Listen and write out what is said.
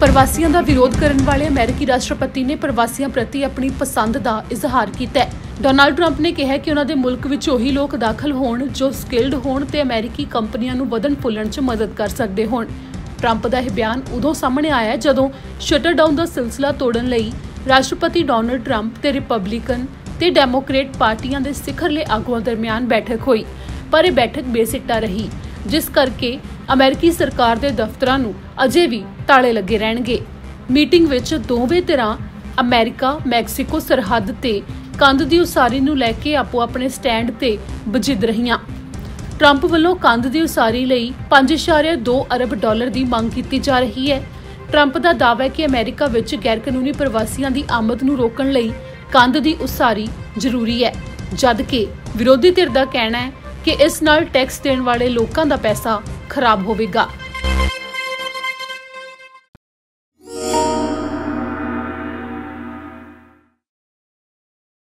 ਪ੍ਰਵਾਸੀਆਂ ਦਾ ਵਿਰੋਧ ਕਰਨ ਵਾਲੇ ਅਮਰੀਕੀ ਰਾਸ਼ਟਰਪਤੀ ਨੇ ਪ੍ਰਵਾਸੀਆਂ ਪ੍ਰਤੀ ਆਪਣੀ ਪਸੰਦ ਦਾ ਇਜ਼ਹਾਰ ਕੀਤਾ ਹੈ। ਡੋਨਾਲਡ ਟਰੰਪ ਨੇ ਕਿਹਾ ਕਿ ਉਹਨਾਂ ਦੇ ਮੁਲਕ ਵਿੱਚ ਉਹੀ ਲੋਕ ਦਾਖਲ ਹੋਣ ਜੋ ਸਕਿਲਡ ਹੋਣ ਤੇ ਅਮਰੀਕੀ ਕੰਪਨੀਆਂ ਨੂੰ ਵਧਣ ਫੁੱਲਣ 'ਚ ਮਦਦ ਕਰ ਸਕਦੇ ਹੋਣ। ਟਰੰਪ ਦਾ ਇਹ ਬਿਆਨ ਉਦੋਂ ਸਾਹਮਣੇ ਆਇਆ ਜਦੋਂ ਸ਼ਟਰ ਡਾਊਨ ਦਾ ਸਿਲਸਿਲਾ ਤੋੜਨ ਲਈ ਰਾਸ਼ਟਰਪਤੀ ਡੋਨਲਡ ਟਰੰਪ ਤੇ ਰਿਪਬਲਿਕਨ ਤੇ ਡੈਮੋਕ੍ਰੇਟ ਪਾਰਟੀਆਂ ਦੇ ਸਿਖਰਲੇ ਆਗੂਆਂ ਦਰਮਿਆਨ ਬੈਠਕ ਹੋਈ, ਪਰ ਇਹ ਬੈਠਕ ਬੇਸਿੱਟਾ ਰਹੀ। ਜਿਸ ਕਰਕੇ ਅਮਰੀਕੀ ਸਰਕਾਰ ਦੇ ਦਫ਼ਤਰਾਂ ਨੂੰ ਅਜੇ ਵੀ ਤਾਲੇ ਲੱਗੇ ਰਹਿਣਗੇ। ਮੀਟਿੰਗ ਵਿੱਚ ਦੋਵੇਂ ਧਿਰਾਂ ਅਮਰੀਕਾ, ਮੈਕਸੀਕੋ ਸਰਹੱਦ ਤੇ ਕੰਧ ਦੀ ਉਸਾਰੀ ਨੂੰ ਲੈ ਕੇ ਆਪੋ ਆਪਣੇ ਸਟੈਂਡ ਤੇ ਬਜਿੱਦ ਰਹੀਆਂ। ਟਰੰਪ ਵੱਲੋਂ ਕੰਧ ਦੀ ਉਸਾਰੀ ਲਈ 5.2 ਅਰਬ ਡਾਲਰ ਦੀ ਮੰਗ ਕੀਤੀ ਜਾ ਰਹੀ ਹੈ। ਟਰੰਪ ਦਾ ਦਾਅਵਾ ਹੈ ਕਿ ਅਮਰੀਕਾ ਵਿੱਚ ਗੈਰਕਾਨੂੰਨੀ ਪ੍ਰਵਾਸੀਆਂ ਦੀ ਆਮਦ ਨੂੰ ਰੋਕਣ ਲਈ ਕੰਧ ਦੀ ਉਸਾਰੀ ਜ਼ਰੂਰੀ ਹੈ, ਜਦਕਿ ਵਿਰੋਧੀ ਧਿਰ ਦਾ ਕਹਿਣਾ ਹੈ ਕਿ ਇਸ ਨਾਲ ਟੈਕਸ ਦੇਣ ਵਾਲੇ ਲੋਕਾਂ ਦਾ ਪੈਸਾ ਖਰਾਬ ਹੋਵੇਗਾ।